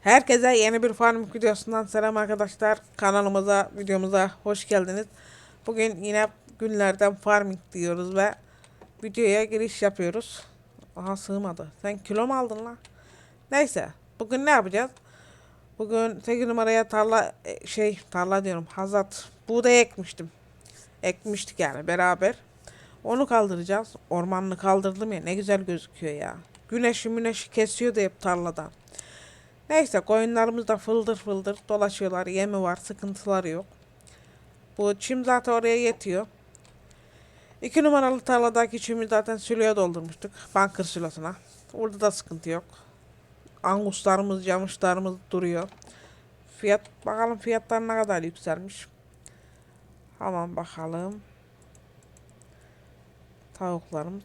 Herkese yeni bir farming videosundan selam arkadaşlar. Kanalımıza, videomuza hoş geldiniz. Bugün yine günlerden farming diyoruz ve videoya giriş yapıyoruz. Aha sığmadı. Sen kilo mu aldın lan? Neyse. Bugün ne yapacağız? Bugün 8 numaraya tarla e, şey tarla diyorum. Hazat buğday ekmiştim. Ekmiştik yani beraber. Onu kaldıracağız. Ormanını kaldırdım ya ne güzel gözüküyor ya. Güneşi müneşi kesiyordu hep tarladan. Neyse koyunlarımız da fıldır fıldır dolaşıyorlar. Yemi var, sıkıntıları yok. Bu çim zaten oraya yetiyor. İki numaralı tarladaki çimi zaten sülüye doldurmuştuk. Bankır sülosuna. Orada da sıkıntı yok. Anguslarımız, camışlarımız duruyor. Fiyat, bakalım fiyatlar ne kadar yükselmiş. Hemen bakalım. Tavuklarımız.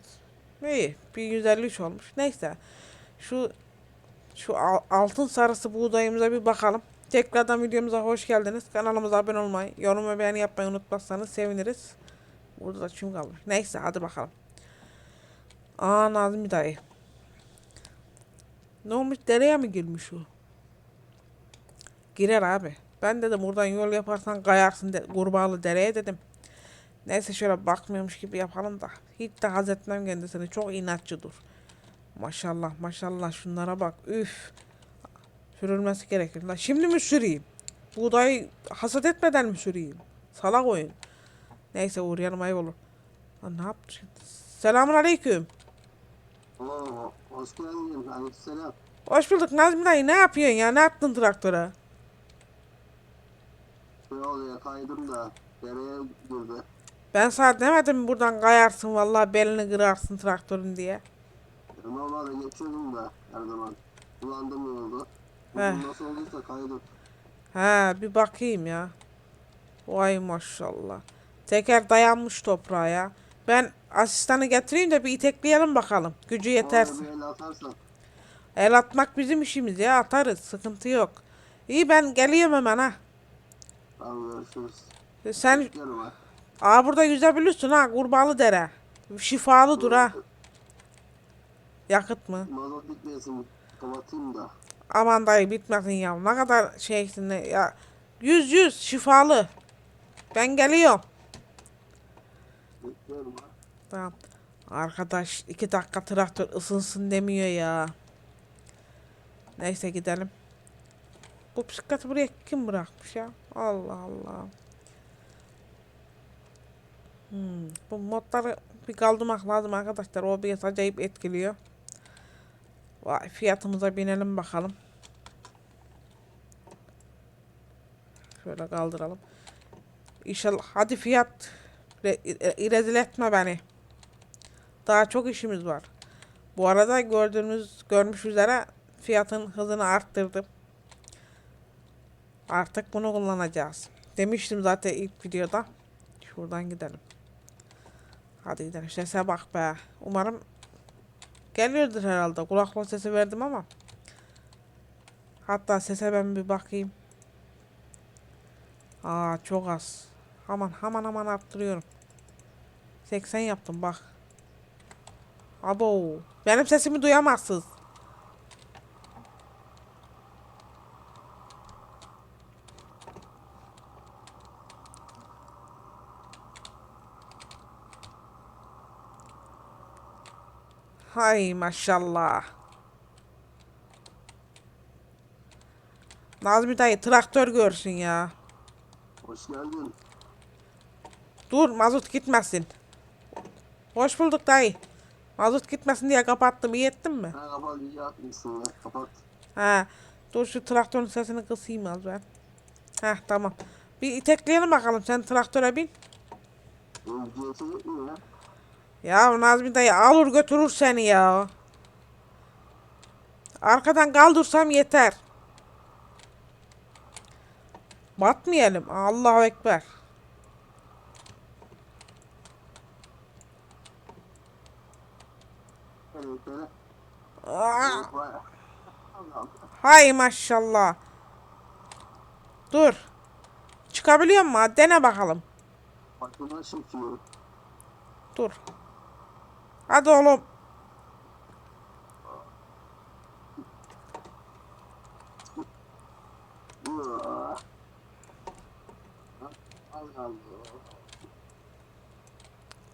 İyi. Bir 153 olmuş. Neyse. Şu şu al- altın sarısı buğdayımıza bir bakalım. Tekrardan videomuza hoş geldiniz. Kanalımıza abone olmayı, yorum ve beğeni yapmayı unutmazsanız seviniriz. Burada da çim kalmış. Neyse hadi bakalım. Aa Nazmi dayı. Ne olmuş dereye mi girmiş o? Girer abi. Ben dedim buradan yol yaparsan kayarsın de, kurbağalı dereye dedim. Neyse şöyle bakmıyormuş gibi yapalım da. Hiç de haz etmem kendisini. Çok inatçı dur. Maşallah maşallah şunlara bak. Üf. Sürülmesi gerekir. La şimdi mi süreyim? Buğdayı hasat etmeden mi süreyim? Salak oyun. Neyse uğrayalım ayıp olur. Lan ne yaptı şimdi? Selamun aleyküm. Oo, hoş geldin. Aleykümselam. Hoş bulduk Nazmi dayı. Ne yapıyorsun ya? Ne yaptın traktöre? Ne oluyor? Kaydım da dereye girdi. Ben sana demedim mi buradan kayarsın vallahi belini kırarsın traktörün diye. E, Normalde geçiyordum da her zaman. Kullandım yoldu. Heh. Nasıl olduysa kaydım. He bir bakayım ya. Vay maşallah. Teker dayanmış toprağa ya. Ben asistanı getireyim de bir itekleyelim bakalım. Gücü yetersin. bir el atarsan. El atmak bizim işimiz ya atarız sıkıntı yok. İyi ben geliyorum hemen ha. Tamam görüşürüz. Sen aa burada yüzebilirsin ha kurbağalı dere. Şifalı dur ha. Yakıt mı? Mazot bitmeyesin. Kapatayım da. Aman dayı bitmesin ya. Ne kadar şeysin ne- ya. Yüz yüz şifalı. Ben geliyorum. Bekliyorum ha. Tamam. Arkadaş iki dakika traktör ısınsın demiyor ya. Neyse gidelim. Bu bisikleti buraya kim bırakmış ya? Allah Allah. Hmm, bu modları bir kaldırmak lazım arkadaşlar. O bir acayip etkiliyor. Vay fiyatımıza binelim bakalım. Şöyle kaldıralım. İnşallah hadi fiyat re- rezil etme beni. Daha çok işimiz var. Bu arada gördüğünüz görmüş üzere fiyatın hızını arttırdım. Artık bunu kullanacağız. Demiştim zaten ilk videoda. Şuradan gidelim. Hadi gidelim. Sese bak be. Umarım geliyordur herhalde. Kulaklık sesi verdim ama. Hatta sese ben bir bakayım. Aa çok az. Aman aman aman arttırıyorum. 80 yaptım bak. Abo. Benim sesimi duyamazsınız. Hay maşallah. Nazmi dayı traktör görsün ya. Hoş geldin. Dur mazot gitmesin. Hoş bulduk dayı. Mazot gitmesin diye kapattım. İyi ettin mi? Ha kapat iyi yapmışsın ya. Kapat. Ha. Dur şu traktörün sesini kısayım az ben. Heh tamam. Bir itekleyelim bakalım. Sen traktöre bin. Mu ya? Nazmi dayı alır götürür seni ya. Arkadan kaldırsam yeter. Batmayalım. Allahu Ekber. Aa, hay maşallah. Dur. Çıkabiliyor mu? Dene bakalım. Dur. Hadi oğlum.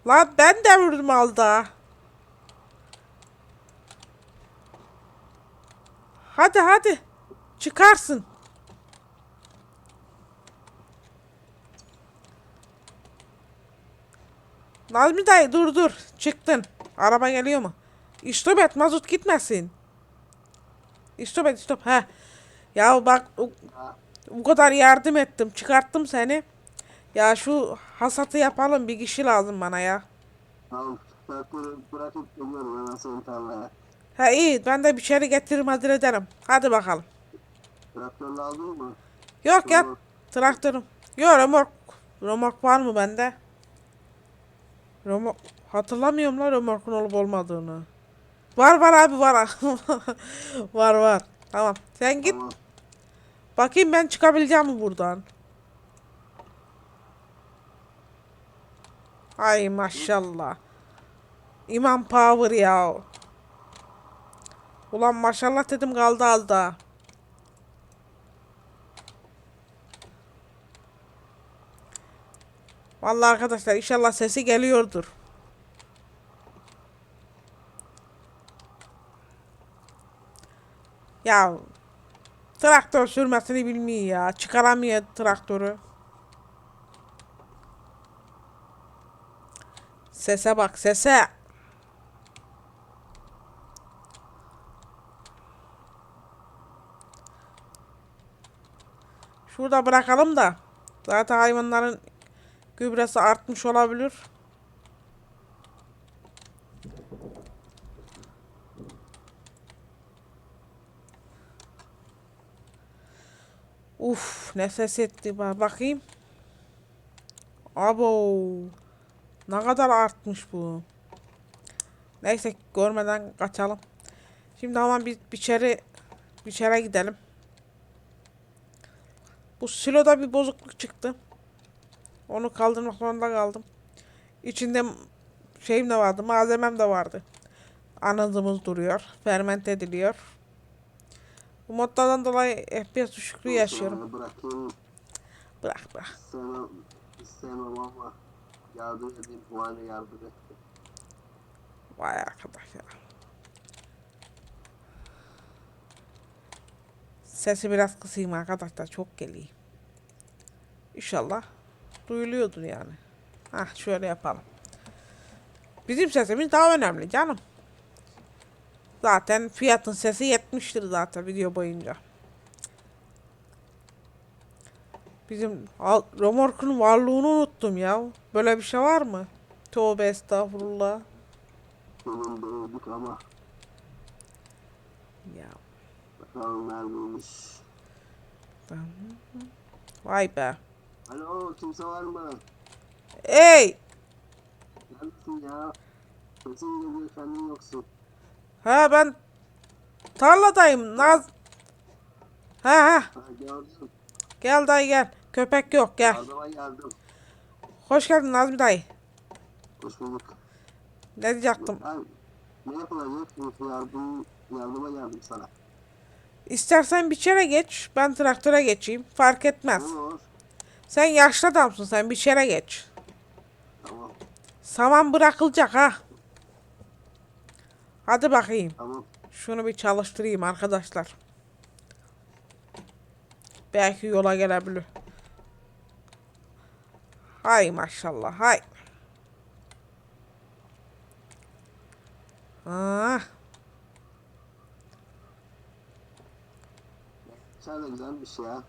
Lan ben de vurdum alda. Hadi hadi. Çıkarsın. Nazmi dayı dur dur. Çıktın. Araba geliyor mu? İstop et mazot gitmesin. İstop et istop. He. Ya bak o, Ha, bu kadar yardım ettim. Çıkarttım seni. Ya şu hasatı yapalım. Bir kişi lazım bana ya. tamam. Traktörü bırakıp geliyorum hemen senin tarlaya. Ha iyi ben de bir şeyleri getiririm hazır ederim. Hadi bakalım. Traktör lazım mı? Yok ya traktörüm. Yok remork. Remork var mı bende? Remork. Hatırlamıyorum la remorkun olup olmadığını. Var var abi var. var var. Tamam. Sen git Tamam. bakayım ben çıkabileceğim mi buradan. Ay maşallah. İmam Power ya. Ulan maşallah dedim kaldı az daha. Vallahi arkadaşlar inşallah sesi geliyordur. Ya traktör sürmesini bilmiyor ya. Çıkaramıyor traktörü. Sese bak sese. Şurada bırakalım da. Zaten hayvanların gübresi artmış olabilir. Uf ne ses etti bak bakayım. Abo. Ne kadar artmış bu. Neyse görmeden kaçalım. Şimdi hemen bir içeri içeri gidelim. Bu siloda bir bozukluk çıktı. Onu kaldırmak zorunda kaldım. İçinde şeyim de vardı, malzemem de vardı. Anadımız duruyor, ferment ediliyor. Bu moddan dolayı FPS düşüklüğü yaşıyorum. Bırakayım. Bırak bırak. İstemem, istemem ama yardım edeyim. Bu hale yardım etti. Vay arkadaş ya. Sesi biraz kısayım arkadaşlar. Çok geliyor. İnşallah duyuluyordur yani. Hah şöyle yapalım. Bizim sesimiz daha önemli canım. Zaten fiyatın sesi yetmiştir zaten video boyunca. Bizim al, remorkun varlığını unuttum ya. Böyle bir şey var mı? Tövbe estağfurullah. Ama Ya bakalım tamam. Vay be. Alo kimse var mı? Ey! Neredesin ya? Sesin geliyor kendin yoksun. Ha ben tarladayım. Naz. Ha ha. Ha gördüm. Gel dayı gel. Köpek yok gel. Yardıma geldim. Hoş geldin Nazmi dayı. Hoş bulduk. Ne diyecektim? Ben ne yapılacak? Yardım, yardıma geldim sana. İstersen bir çere geç. Ben traktöre geçeyim. Fark etmez. Olur. Sen yaşlı adamsın sen bir çere geç. Tamam. Saman bırakılacak ha. Hadi bakayım. Tamam. Şunu bir çalıştırayım arkadaşlar. Belki yola gelebilir. Hay maşallah hay. Ah, Sen de güzelmiş ya.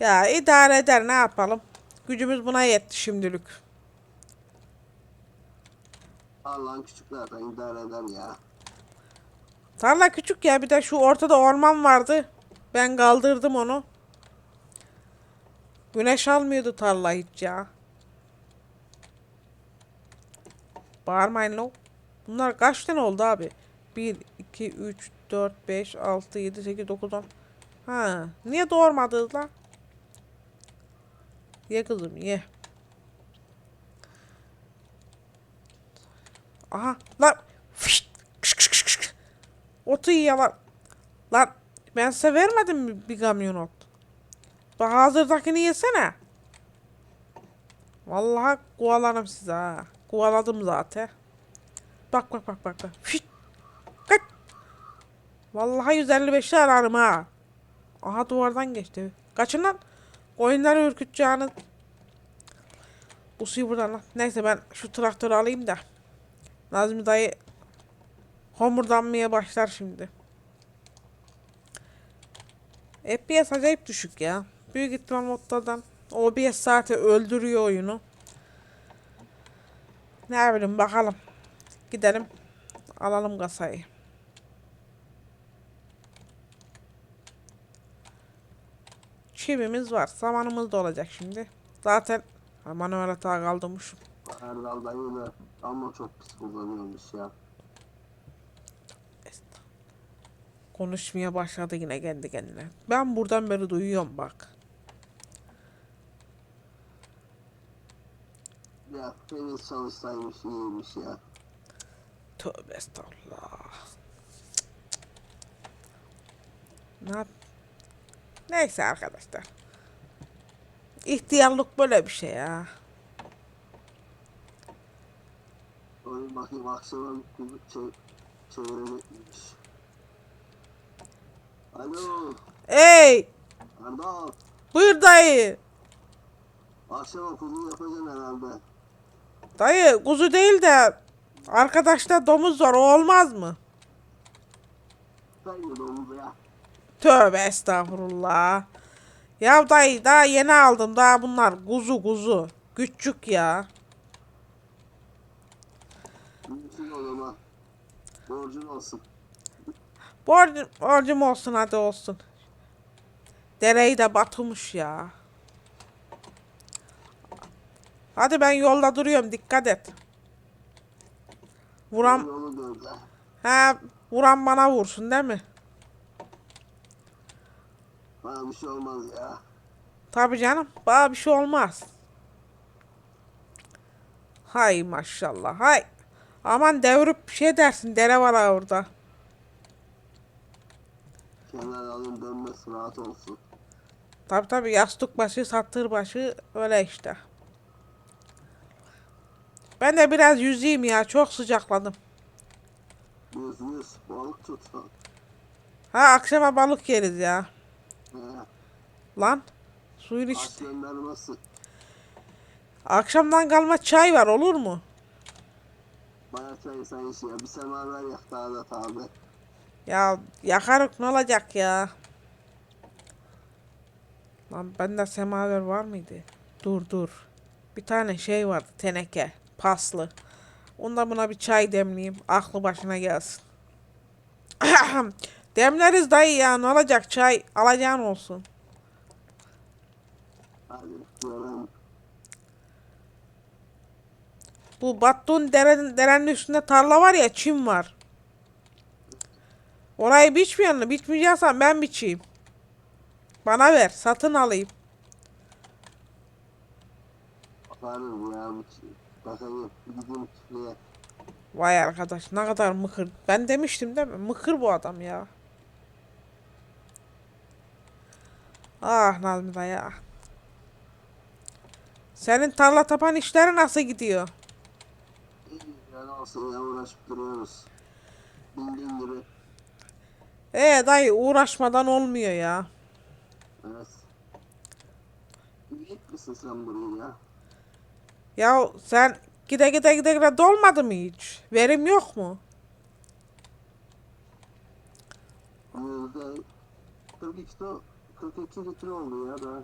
ya idare eder ne yapalım. Gücümüz buna yetti şimdilik. Allah'ın küçüklerden idare eder ya. Tarla küçük ya bir de şu ortada orman vardı. Ben kaldırdım onu. Güneş almıyordu tarla hiç ya. Bağırmayın lo. Bunlar kaç tane oldu abi? 1, 2, 3, 4, 5, 6, 7, 8, 9, 10. Ha, niye doğurmadınız lan? Ye kızım ye. Aha lan. Fışt, kış, kış, kış, kış. Otu yiyorlar. Lan ben size vermedim mi bir kamyon ot? Bak hazırdakini yesene. Vallahi kovalarım sizi ha. Kovaladım zaten. Bak bak bak bak bak. Fişt. Kaç. Vallahi 155'i ararım ha. Aha duvardan geçti. Kaçın lan. Oyunları ürküteceğiniz. Bu suyu buradan lan. Neyse ben şu traktörü alayım da. Nazmi dayı homurdanmaya başlar şimdi. FPS acayip düşük ya. Büyük ihtimal modlardan. OBS zaten öldürüyor oyunu. Ne bileyim bakalım. Gidelim. Alalım kasayı. Çivimiz var. Zamanımız da olacak şimdi. Zaten ha, manuel hata kaldırmışım. Erdal dayı da ama çok pis kullanıyormuş ya. Konuşmaya başladı yine kendi kendine. Ben buradan beri duyuyorum bak. Ya henüz çalışsaymış iyiymiş ya. Tövbe estağfurullah. Ne yap- Neyse arkadaşlar. İhtiyarlık böyle bir şey ya. Oyun bakayım akşama bir çe çevirecekmiş. Alo Ey! Erdal. Buyur dayı. Akşama kuzu yapacaksın herhalde. Dayı kuzu değil de arkadaşta domuz var o olmaz mı? Dayı domuz ya. Tövbe estağfurullah. Ya dayı daha yeni aldım daha bunlar kuzu kuzu. Küçük ya. O zaman. Borcun olsun. Borcum, borcum olsun hadi olsun. Dereyi de batırmış ya. Hadi ben yolda duruyorum dikkat et. Vuran, he, vuran bana vursun değil mi? Bana bir şey olmaz ya. Tabii canım bana bir şey olmaz. Hay maşallah hay. Aman devrip bir şey dersin dere var orada. Kenar alın dönmesi rahat olsun. Tabii tabii yastık başı, satır başı öyle işte. Ben de biraz yüzeyim ya. Çok sıcakladım. Yüz yüz balık tut. Ha akşama balık yeriz ya. He. Lan. Suyun Aç iç. göndermesi. Akşamdan kalma çay var olur mu? Bana çay sen iş ya. Bir semaver yak daha da tabi. Ya yakarık ne olacak ya? Lan bende semaver var mıydı? Dur dur. Bir tane şey vardı teneke. Paslı. Ondan buna bir çay demleyeyim. Aklı başına gelsin. Demleriz dayı ya ne olacak çay alacağın olsun. Hadi Bu Battun derenin, derenin üstünde tarla var ya çim var. Orayı biçmiyor musun? Biçmeyeceksen ben biçeyim. Bana ver satın alayım. Ya. Vay arkadaş ne kadar mıkır. Ben demiştim değil mi? Mıkır bu adam ya. Ah Nazmi dayı ah. Senin tarla tapan işleri nasıl gidiyor? İyi yani olsun ya uğraşıp duruyoruz. Bildiğin gibi. Ee dayı uğraşmadan olmuyor ya. Evet. Büyük misin sen burayı ya? Ya sen gide gide gide gide dolmadı mı hiç? Verim yok mu? Yüzde 42 to 42 litre oldu ya da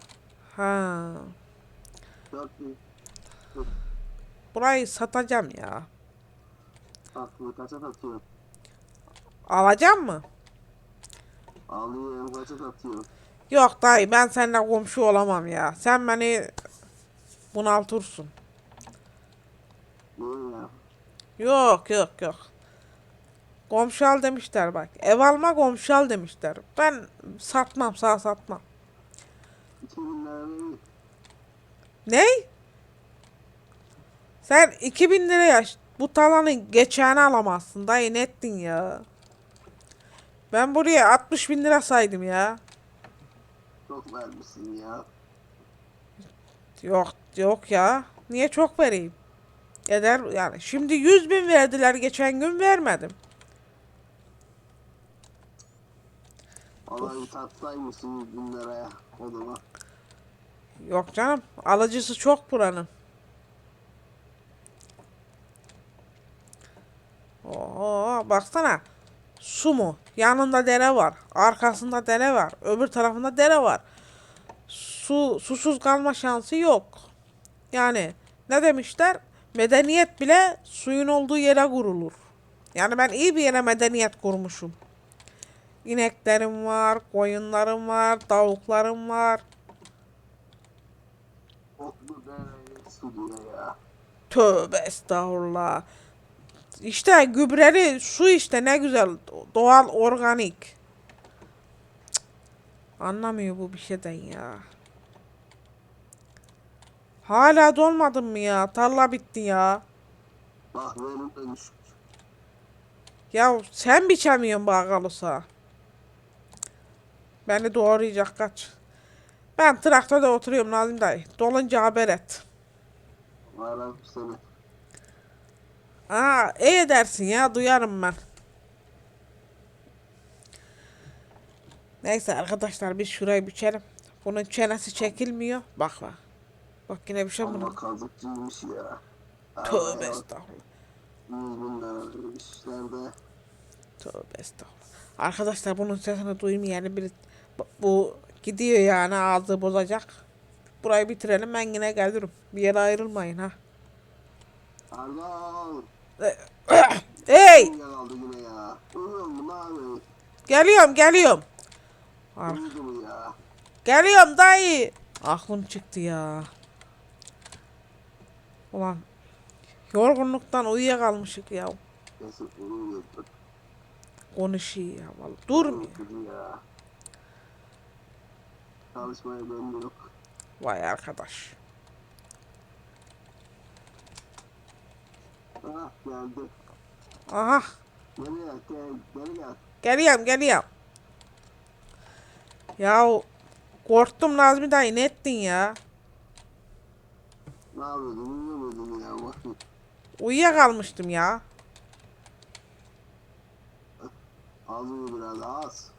Ha. 4 bin Burayı satacağım ya. Aklı kaça satıyor? Alacağım mı? Alıyorum kaça satıyor? Yok dayı ben seninle komşu olamam ya. Sen beni bunaltırsın. Niye ya? Yok yok yok. Komşu al demişler bak. Ev alma komşu al demişler. Ben satmam sağ satmam. 2000 lira vereyim. Ne? Sen 2000 liraya ş- bu talanın geçeni alamazsın dayı ne ettin ya? Ben buraya 60 bin lira saydım ya. Çok vermişsin ya. Yok yok ya. Niye çok vereyim? Eder yani. Şimdi 100 bin verdiler geçen gün vermedim. Vallahi tatsaymışsın 100 bin liraya odama. Yok canım. Alıcısı çok buranın. Oo, baksana. Su mu? Yanında dere var. Arkasında dere var. Öbür tarafında dere var. Su susuz kalma şansı yok. Yani ne demişler? Medeniyet bile suyun olduğu yere kurulur. Yani ben iyi bir yere medeniyet kurmuşum. İneklerim var, koyunlarım var, tavuklarım var. Tövbe estağfurullah. İşte gübreli su işte ne güzel. Doğal organik. Cık. Anlamıyor bu bir şeyden ya. Hala dolmadın mı ya? Tarla bitti ya. Ya sen biçemiyorsun bakalısa. Beni doğrayacak kaç. Ben traktörde oturuyorum Nazım dayı. Dolunca haber et. Ararım seni. Aa, iyi edersin ya duyarım ben. Neyse arkadaşlar biz şurayı biçelim. Bunun çenesi çekilmiyor. Bak bak. Bak yine bir şey Ama bunun. kazıkçıymış ya. Tövbe bak, estağfurullah. 100 bin lira vermişler de. Tövbe estağfurullah. Arkadaşlar bunun sesini duymayan biri bu- bu gidiyor yani ağzı bozacak. Burayı bitirelim ben yine gelirim. Bir yere ayrılmayın ha. Ardal. Hey! Geliyorum geliyorum. Ya? Geliyorum dayı. Aklım çıktı ya. Ulan yorgunluktan uyuyakalmışık ya. Konuşuyor ya vallahi. Durmuyor. Vay arkadaş. Ah geldi. Aha Nereye gel, geri gel. geliyorum geliyorum. Ya korktum Nazmi dayı ne ettin ya? Ne yapıyordun? Uyuyor muydun ya? Uyuyakalmıştım ya. Az uyu biraz az.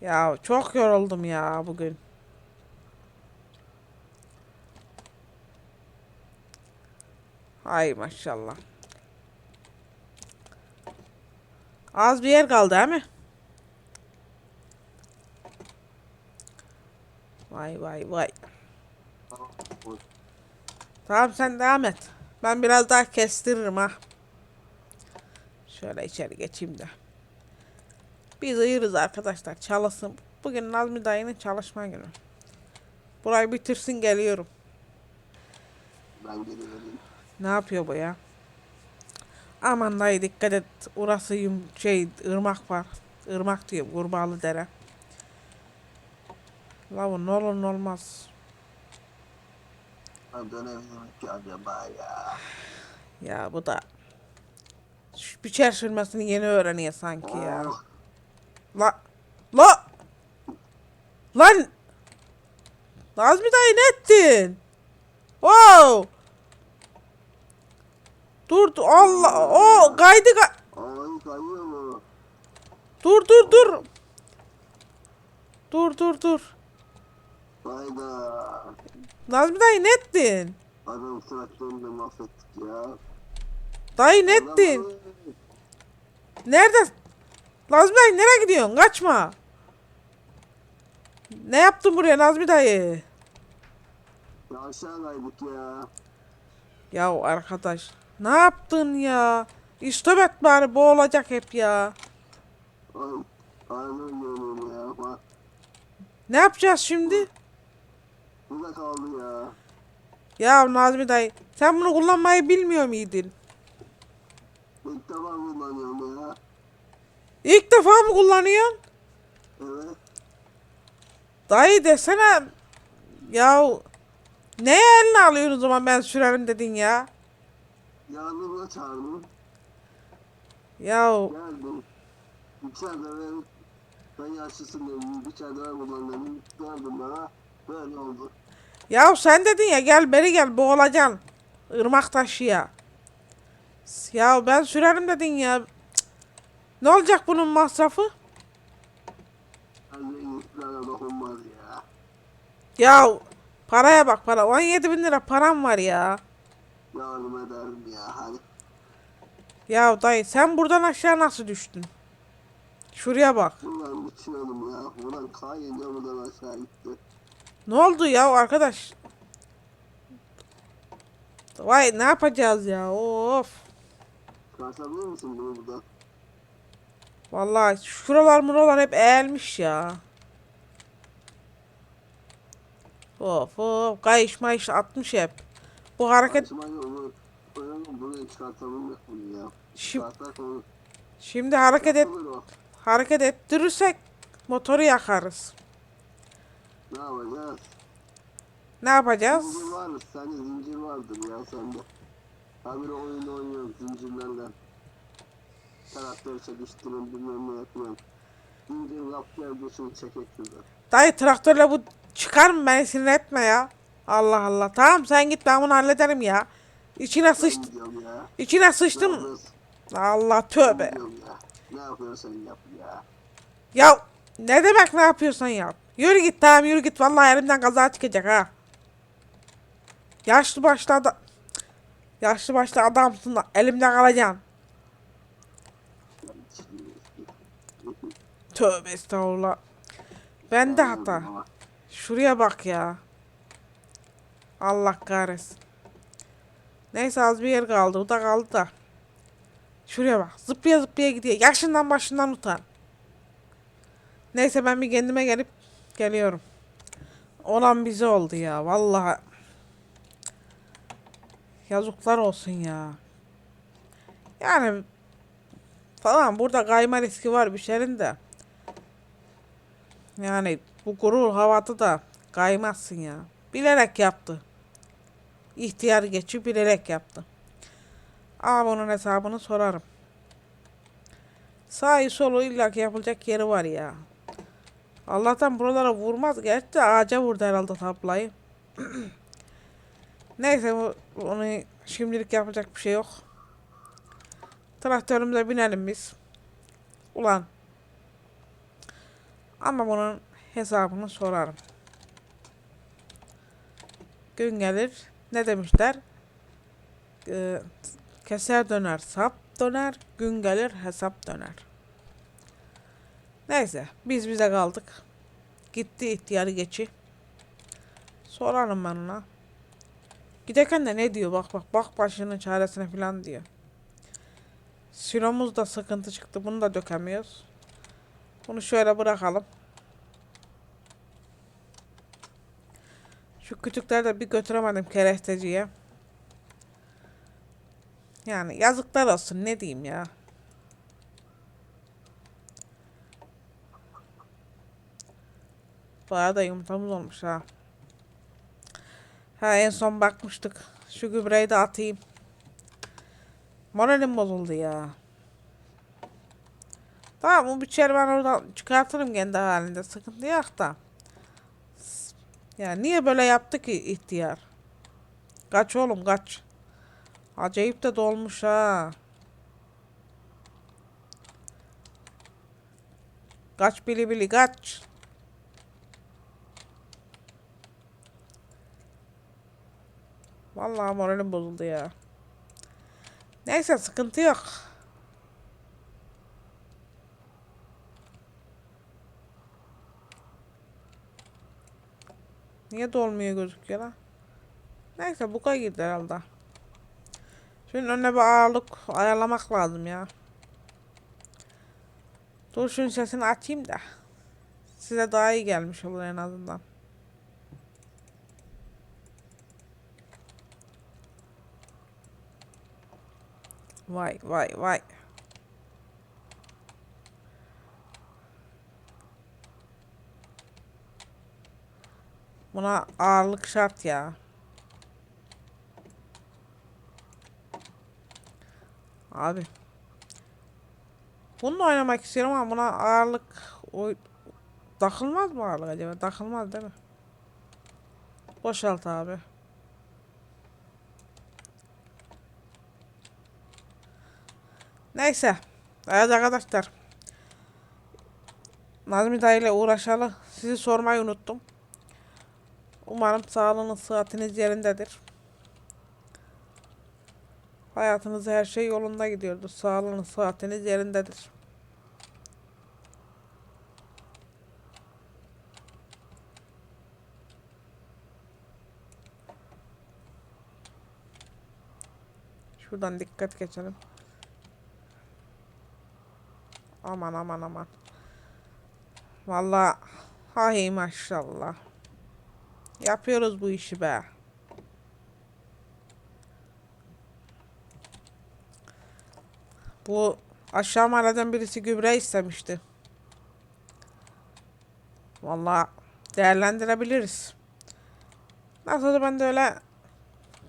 Ya çok yoruldum ya bugün. Ay maşallah. Az bir yer kaldı değil mi? Vay vay vay. Tamam. Sen devam et. Ben biraz daha kestiririm ha. Şöyle içeri geçeyim de. Biz uyuruz arkadaşlar. Çalışsın. Bugün Nazmi dayının çalışma günü. Burayı bitirsin geliyorum. Ben geleyim. Ne yapıyor bu ya? Aman dayı dikkat et. Orası yum şey ırmak var. Irmak diyor. Kurbağalı dere. La bu ne olur ne olmaz. Ki acaba ya. Ya bu da şu biçer sürmesini yeni öğreniyor sanki ya. La la lan Nazmi dayı ne ettin? Wow. Dur dur Allah o kaydı ka- dur dur dur dur dur dur Hayda. Nazmi dayı ne ettin? Adam traktörünü de mahvettik ya. Dayı ne ettin? Nerede? Nazmi dayı nereye gidiyorsun? Kaçma. Ne yaptın buraya Nazmi dayı? Ya aşağı kaydık ya. Ya arkadaş ne yaptın ya? İstop et bari boğulacak hep ya. Bak Ne yapacağız şimdi? burada kaldı ya. Ya Nazmi dayı sen bunu kullanmayı bilmiyor muydun? İlk defa kullanıyorum ya. İlk defa mı kullanıyorsun? Evet. Dayı desene. Ya neye eline alıyorsun o zaman ben sürerim dedin ya? Yardıma çağırdım. Ya Geldim. İçeride ben, ben yaşlısın dedim. İçeride ben kullanıyorum. Geldim bana. Böyle oldu. Ya sen dedin ya gel beri gel boğulacaksın. Irmak taşıya. Ya ben sürerim dedin ya. Cık. Ne olacak bunun masrafı? Yüklere dokunmaz ya. Ya paraya bak para. 17 bin lira param var ya. Yardım ederim ya hadi. Ya dayı sen buradan aşağı nasıl düştün? Şuraya bak. Buradan uçuyordum ya. Buradan kayınca buradan aşağı gitti. Ne oldu ya arkadaş? Vay ne yapacağız ya? Of. Çıkartabilir misin bunu buradan? Vallahi şuralar muralar hep eğilmiş ya. Of of kayış mayış atmış hep. Bu hareket. Şimdi- şimdi hareket et hareket ettirirsek motoru yakarız. Ne yapacağız? Ne yapacağız? Zincir? Sende zincir vardır ya sende. Habire oyun oynuyorum zincirlerle. Traktör çekiştirin bilmem ne yapıyorum. Zincir kapıya geçin çekek. Dayı traktörle bu çıkar mı beni sinir etme ya. Allah Allah. Tamam sen git ben bunu hallederim ya. İçine sıçtım. ya. İçine Ne sıçtım. Allah tövbe. ya. Ne yapıyorsun yap ya. Ya ne demek ne yapıyorsan yap. Yürü git tamam yürü git. Vallahi elimden kaza çıkacak ha. Yaşlı başlı adam. Yaşlı başlı adamsın da elimde kalacaksın. Tövbe estağfurullah. Ben de hata. Şuraya bak ya. Allah kahretsin. Neyse az bir yer kaldı. O da kaldı da. Şuraya bak. Zıplaya zıplaya gidiyor. Yaşından başından utan. Neyse ben bir kendime gelip geliyorum. Olan bize oldu ya. Vallahi. Yazıklar olsun ya. Yani falan burada kayma riski var bir şeyin de. Yani bu gurur havada da kaymazsın ya. Bilerek yaptı. İhtiyar geçi bilerek yaptı. Ama bunun hesabını sorarım. Sağı solu illaki yapılacak yeri var ya. Allah'tan buralara vurmaz. Gerçi de ağaca vurdu herhalde tablayı. Neyse bu, onu şimdilik yapacak bir şey yok. Traktörümüze binelim biz. Ulan. Ama bunun hesabını sorarım. Gün gelir. Ne demişler? Ee, keser döner, sap döner. Gün gelir, hesap döner. Neyse. Biz bize kaldık. Gitti ihtiyarı geçi. Sorarım ben ona. Giderken de ne diyor bak bak bak başının çaresine falan diyor. Silomuz da sıkıntı çıktı. Bunu da dökemiyoruz. Bunu şöyle bırakalım. Şu küçükleri de bir götüremedim keresteciye. Yani yazıklar olsun ne diyeyim ya. Bayağı da yumurtamız olmuş ha. Ha en son bakmıştık. Şu gübreyi de atayım. Moralim bozuldu ya. Tamam bu biçeri ben oradan çıkartırım kendi halinde. Sıkıntı yok da. Ya niye böyle yaptı ki ihtiyar? Kaç oğlum kaç. Acayip de dolmuş ha. Kaç bili bili kaç. Vallahi moralim bozuldu ya. Neyse sıkıntı yok. Niye dolmuyor gözüküyor lan? Neyse bu kadar girdi herhalde. Şunun önüne bir ağırlık ayarlamak lazım ya. Dur şunun sesini açayım da. Size daha iyi gelmiş olur en azından. Vay vay vay. Buna ağırlık şart ya. Abi. Bununla oynamak istiyorum ama buna ağırlık o takılmaz mı ağırlık acaba? Takılmaz değil mi? Boşalt abi. Neyse. Evet arkadaşlar. Nazmi Dayı ile uğraşalı sizi sormayı unuttum. Umarım sağlığınız, sıhhatiniz yerindedir. Hayatınızda her şey yolunda gidiyordur. Sağlığınız, sıhhatiniz yerindedir. Şuradan dikkat geçelim. Aman aman aman. Vallahi hay maşallah. Yapıyoruz bu işi be. Bu aşağı mahalleden birisi gübre istemişti. Vallahi değerlendirebiliriz. Nasıl olsa bende öyle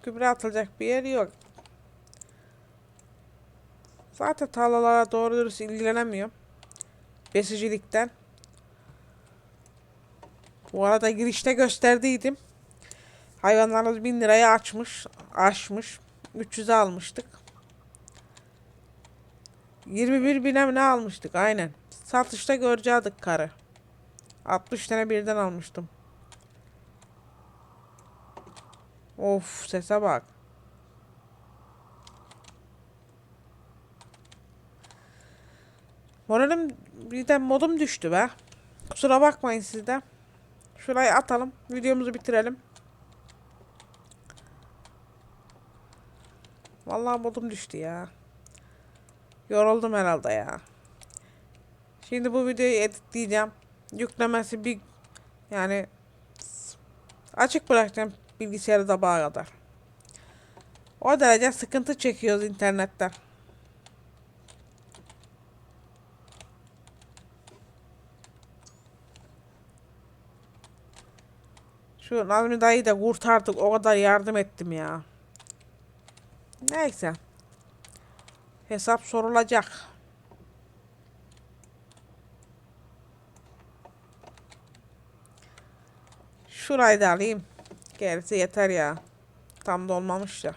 gübre atılacak bir yer yok. Zaten tarlalara doğru dürüst ilgilenemiyorum. Besicilikten. Bu arada girişte gösterdiydim. Hayvanlarımız 1000 liraya açmış, aşmış. 300'e almıştık. 21 bine ne almıştık aynen. Satışta görecektik karı. 60 tane birden almıştım. Of sese bak. Moralim birden modum düştü be. Kusura bakmayın siz de. Şurayı atalım. Videomuzu bitirelim. Vallahi modum düştü ya. Yoruldum herhalde ya. Şimdi bu videoyu editleyeceğim. Yüklemesi bir yani açık bırakacağım bilgisayarı sabaha kadar. O derece sıkıntı çekiyoruz internetten. Şu Nazmi dayıyı da kurtardık. O kadar yardım ettim ya. Neyse. Hesap sorulacak. Şurayı da alayım. Gerisi yeter ya. Tam dolmamış ya.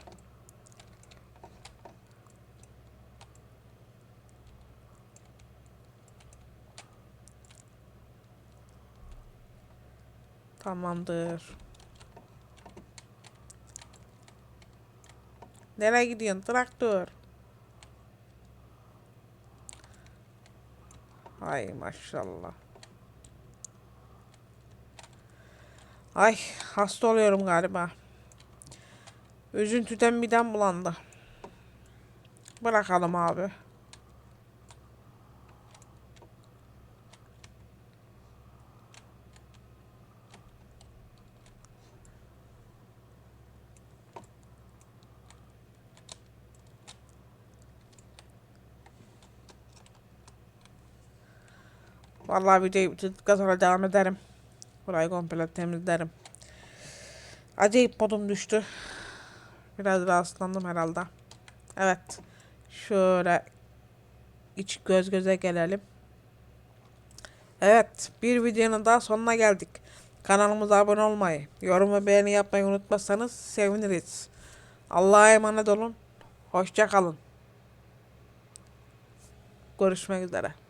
Tamamdır. Nereye gidiyorsun traktör? Ay maşallah. Ay hasta oluyorum galiba. Üzüntüden midem bulandı. Bırakalım abi. Vallahi videoyu bitirdikten sonra devam ederim. Burayı komple temizlerim. Acayip modum düştü. Biraz rahatsızlandım herhalde. Evet. Şöyle iç göz göze gelelim. Evet. Bir videonun daha sonuna geldik. Kanalımıza abone olmayı, yorum ve beğeni yapmayı unutmazsanız seviniriz. Allah'a emanet olun. Hoşça kalın. Görüşmek üzere.